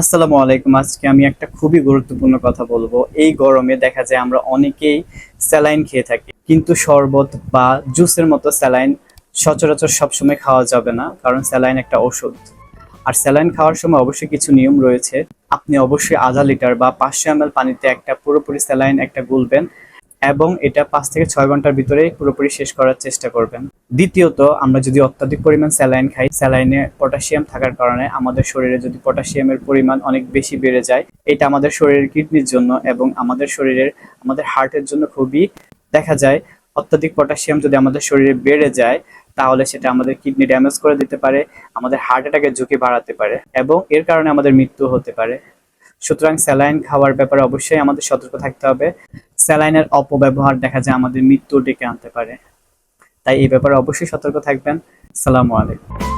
আসসালামু আলাইকুম। আজকে আমি একটা খুবই গুরুত্বপূর্ণ কথা বলব। এই গরমে দেখা যায় আমরা অনেকেই স্যালাইন খেয়ে থাকি। কিন্তু শরবত বা জুসের মতো স্যালাইন সচরাচর সবসময় খাওয়া যাবে না, কারণ স্যালাইন একটা ওষুধ। আর স্যালাইন খাওয়ার সময় অবশ্যই কিছু নিয়ম রয়েছে। আপনি অবশ্যই আধা লিটার বা পাঁচশো এম পানিতে একটা পুরোপুরি স্যালাইন একটা গুলবেন। এবং এটা পাঁচ থেকে ছয় ঘণ্টার ভিতরে পুরোপুরি শেষ করার চেষ্টা করবেন। দ্বিতীয়ত, আমরা যদি অত্যাধিক পরিমাণ স্যালাইন খাই, স্যালাইনে পটাশিয়াম থাকার কারণে আমাদের শরীরে যদি পটাশিয়ামের পরিমাণ অনেক বেশি বেড়ে যায়, এটা আমাদের শরীরের কিডনির জন্য এবং আমাদের শরীরের, আমাদের হার্টের জন্য খুবই, দেখা যায় অত্যাধিক পটাশিয়াম যদি আমাদের শরীরে বেড়ে যায়, তাহলে সেটা আমাদের কিডনি ড্যামেজ করে দিতে পারে, আমাদের হার্ট অ্যাটাকের ঝুঁকি বাড়াতে পারে এবং এর কারণে আমাদের মৃত্যু হতে পারে। সুতরাং স্যালাইন খাওয়ার ব্যাপারে অবশ্যই আমাদের সতর্ক থাকতে হবে। স্যালাইনের অপব্যবহার দেখা যায় আমাদের মৃত্যু ডেকে আনতে পারে। তাই এই ব্যাপারে অবশ্যই সতর্ক থাকবেন। সালামু আলাইকুম।